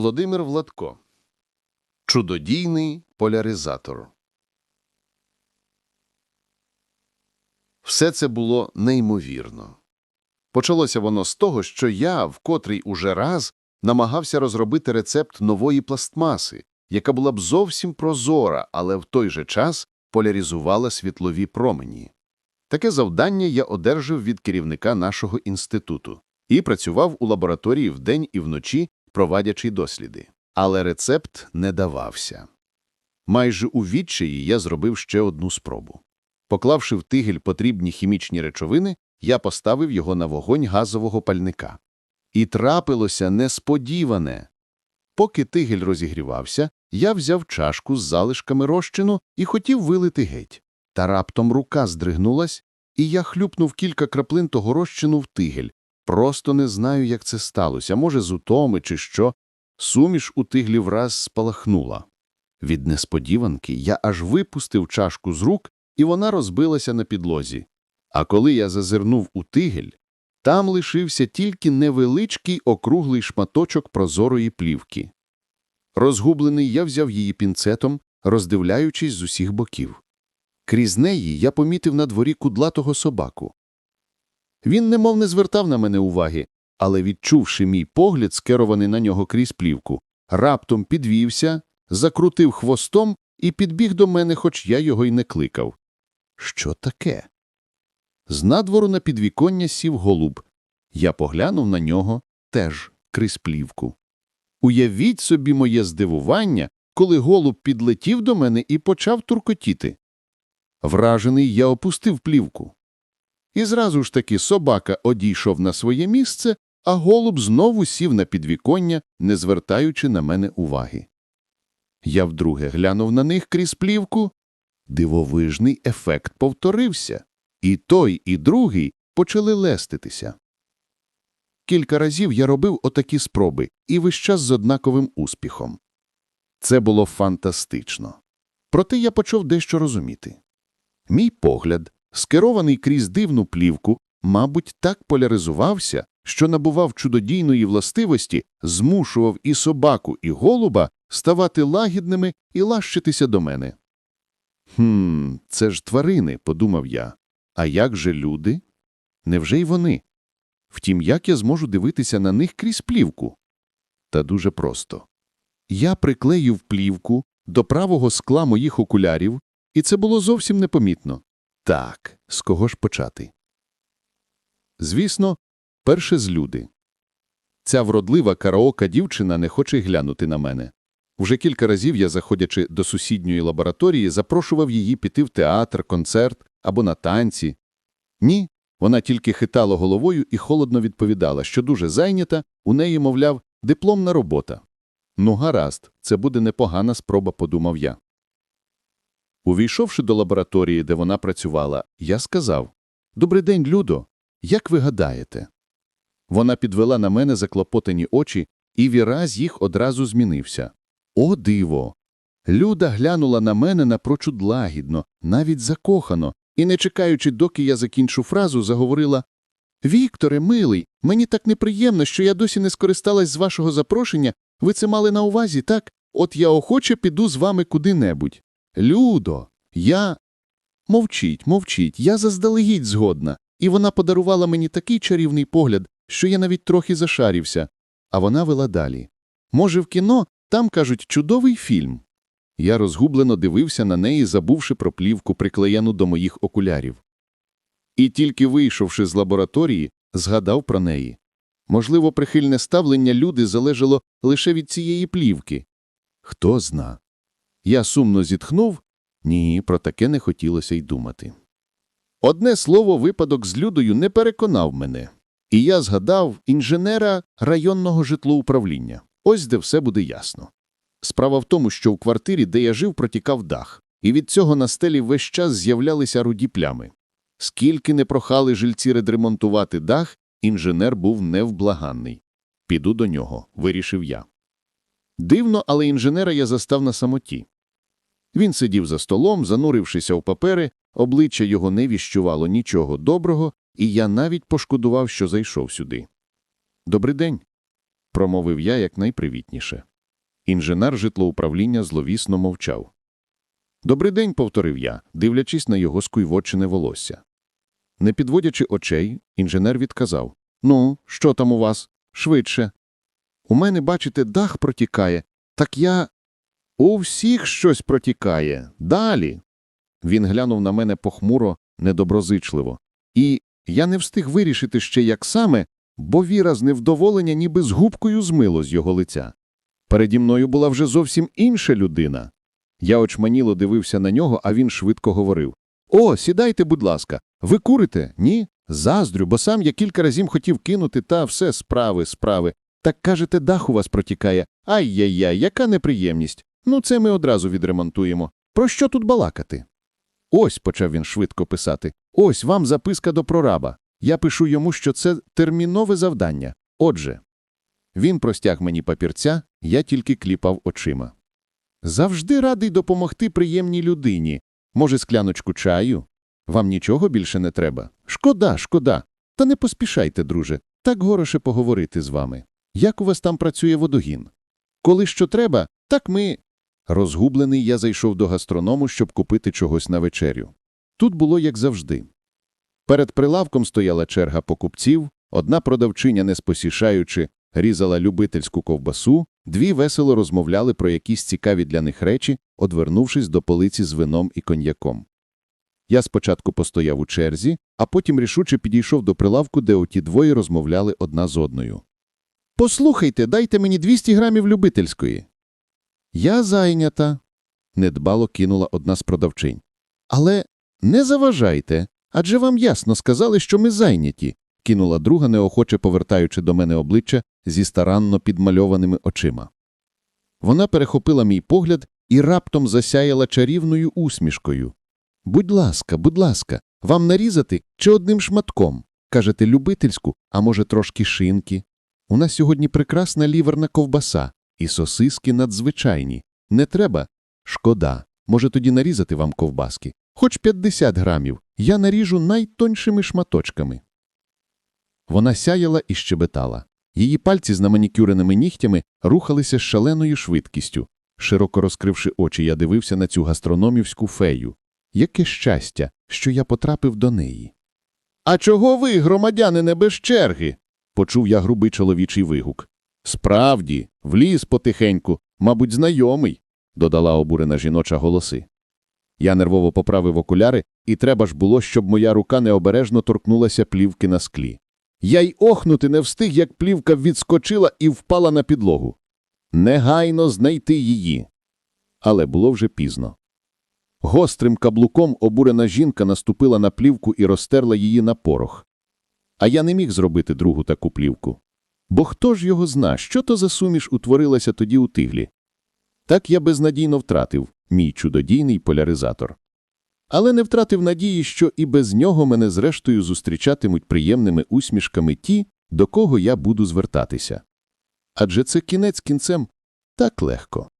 Володимир Владко. Чудодійний поляризатор. Все це було неймовірно. Почалося воно з того, що я, в котрий уже раз, намагався розробити рецепт нової пластмаси, яка була б зовсім прозора, але в той же час поляризувала світлові промені. Таке завдання я одержав від керівника нашого інституту і працював у лабораторії вдень і вночі, провадячи досліди. Але рецепт не давався. Майже у відчаї я зробив ще одну спробу. Поклавши в тигель потрібні хімічні речовини, я поставив його на вогонь газового пальника. І трапилося несподіване. Поки тигель розігрівався, я взяв чашку з залишками розчину і хотів вилити геть. Та раптом рука здригнулась, і я хлюпнув кілька краплин того розчину в тигель. Просто не знаю, як це сталося, може, з утоми чи що. Суміш у тиглі враз спалахнула. Від несподіванки я аж випустив чашку з рук, і вона розбилася на підлозі. А коли я зазирнув у тигель, там лишився тільки невеличкий округлий шматочок прозорої плівки. Розгублений я взяв її пінцетом, роздивляючись з усіх боків. Крізь неї я помітив на дворі кудлатого собаку. Він немов не звертав на мене уваги, але, відчувши мій погляд, скерований на нього крізь плівку, раптом підвівся, закрутив хвостом і підбіг до мене, хоч я його й не кликав. Що таке? З надвору на підвіконня сів голуб. Я поглянув на нього теж крізь плівку. Уявіть собі моє здивування, коли голуб підлетів до мене і почав туркотіти. Вражений, я опустив плівку. І зразу ж таки собака одійшов на своє місце, а голуб знову сів на підвіконня, не звертаючи на мене уваги. Я вдруге глянув на них крізь плівку. Дивовижний ефект повторився. І той, і другий почали леститися. Кілька разів я робив отакі спроби, і весь час з однаковим успіхом. Це було фантастично. Проте я почав дещо розуміти. Мій погляд, скерований крізь дивну плівку, мабуть, так поляризувався, що набував чудодійної властивості, змушував і собаку, і голуба ставати лагідними і лащитися до мене. Хм, це ж тварини, подумав я. А як же люди? Невже й вони? Втім, як я зможу дивитися на них крізь плівку? Та дуже просто. Я приклеїв плівку до правого скла моїх окулярів, і це було зовсім непомітно. Так, з кого ж почати? Звісно, перше з люди. Ця вродлива караока дівчина не хоче глянути на мене. Вже кілька разів я, заходячи до сусідньої лабораторії, запрошував її піти в театр, концерт або на танці. Ні, вона тільки хитала головою і холодно відповідала, що дуже зайнята, у неї, мовляв, дипломна робота. Ну, гаразд, це буде непогана спроба, подумав я. Увійшовши до лабораторії, де вона працювала, я сказав «Добрий день, Людо. Як ви гадаєте?» Вона підвела на мене заклопотані очі, і віраз їх одразу змінився. О, диво! Люда глянула на мене напрочуд лагідно, навіть закохано, і, не чекаючи, доки я закінчу фразу, заговорила Вікторе, милий, мені так неприємно, що я досі не скористалась з вашого запрошення. Ви це мали на увазі, так? От я охоче піду з вами куди-небудь. Людо, я. Мовчіть, мовчіть, я заздалегідь згодна. І вона подарувала мені такий чарівний погляд, що я навіть трохи зашарівся. А вона вела далі. Може, в кіно там, кажуть, чудовий фільм. Я розгублено дивився на неї, забувши про плівку, приклеєну до моїх окулярів. І тільки вийшовши з лабораторії, згадав про неї. Можливо, прихильне ставлення люди залежало лише від цієї плівки. Хто зна. Я сумно зітхнув, ні, про таке не хотілося й думати. Одне слово, випадок з Людою не переконав мене, і я згадав інженера районного житлоуправління. Ось де все буде ясно. Справа в тому, що в квартирі, де я жив, протікав дах, і від цього на стелі весь час з'являлися руді плями. Скільки не прохали жильці редремонтувати дах, інженер був невблаганний. Піду до нього, вирішив я. Дивно, але інженера я застав на самоті. Він сидів за столом, занурившися в папери, обличчя його не віщувало нічого доброго, і я навіть пошкодував, що зайшов сюди. «Добрий день», – промовив я якнайпривітніше. Інженер житлоуправління зловісно мовчав. «Добрий день», – повторив я, дивлячись на його скуйвочене волосся. Не підводячи очей, інженер відказав. «Ну, що там у вас? Швидше». «У мене, бачите, дах протікає. Так я...» «У всіх щось протікає. Далі». Він глянув на мене похмуро, недоброзичливо. І я не встиг вирішити ще як саме, бо віраз невдоволення ніби з губкою змило з його лиця. Переді мною була вже зовсім інша людина. Я очманіло дивився на нього, а він швидко говорив. «О, сідайте, будь ласка. Ви курите? Ні? Заздрю, бо сам я кілька разів хотів кинути, та все справи, справи. Так кажете, дах у вас протікає. Ай-яй-яй, яка неприємність. Ну, це ми одразу відремонтуємо. Про що тут балакати? Ось, почав він швидко писати. Ось вам записка до прораба. Я пишу йому, що це термінове завдання. Отже, він простяг мені папірця, я тільки кліпав очима. Завжди радий допомогти приємній людині. Може, скляночку чаю? Вам нічого більше не треба? Шкода, шкода. Та не поспішайте, друже. Так гороше поговорити з вами. Як у вас там працює водогін? Коли що треба, так ми. Розгублений я зайшов до гастроному, щоб купити чогось на вечерю. Тут було як завжди. Перед прилавком стояла черга покупців, одна продавчиня, не спосішаючи, різала любительську ковбасу, дві весело розмовляли про якісь цікаві для них речі, одвернувшись до полиці з вином і коньяком. Я спочатку постояв у черзі, а потім рішуче підійшов до прилавку, де оті двоє розмовляли одна з одною. Послухайте, дайте мені 200 грамів любительської. Я зайнята, недбало кинула одна з продавчинь. Але не заважайте, адже вам ясно сказали, що ми зайняті, кинула друга, неохоче повертаючи до мене обличчя зі старанно підмальованими очима. Вона перехопила мій погляд і раптом засяяла чарівною усмішкою. Будь ласка, будь ласка, вам нарізати чи одним шматком? Кажете, любительську, а може, трошки шинки? У нас сьогодні прекрасна ліверна ковбаса, і сосиски надзвичайні. Не треба? Шкода. Може тоді нарізати вам ковбаски? Хоч 50 грамів. Я наріжу найтоншими шматочками. Вона сяяла і щебетала. Її пальці з наманікюреними нігтями рухалися з шаленою швидкістю. Широко розкривши очі, я дивився на цю гастрономівську фею. Яке щастя, що я потрапив до неї. А чого ви, громадянине, без черги? почув я грубий чоловічий вигук. Справді, вліз потихеньку, мабуть, знайомий, додала обурена жіноча голоси. Я нервово поправив окуляри, і треба ж було, щоб моя рука необережно торкнулася плівки на склі. Я й охнути не встиг, як плівка відскочила і впала на підлогу. Негайно знайти її. Але було вже пізно. Гострим каблуком обурена жінка наступила на плівку і розтерла її на порох. А я не міг зробити другу таку плівку. Бо хто ж його зна, що то за суміш утворилася тоді у тиглі? Так я безнадійно втратив мій чудодійний поляризатор. Але не втратив надії, що і без нього мене зрештою зустрічатимуть приємними усмішками ті, до кого я буду звертатися. Адже це кінець кінцем так легко.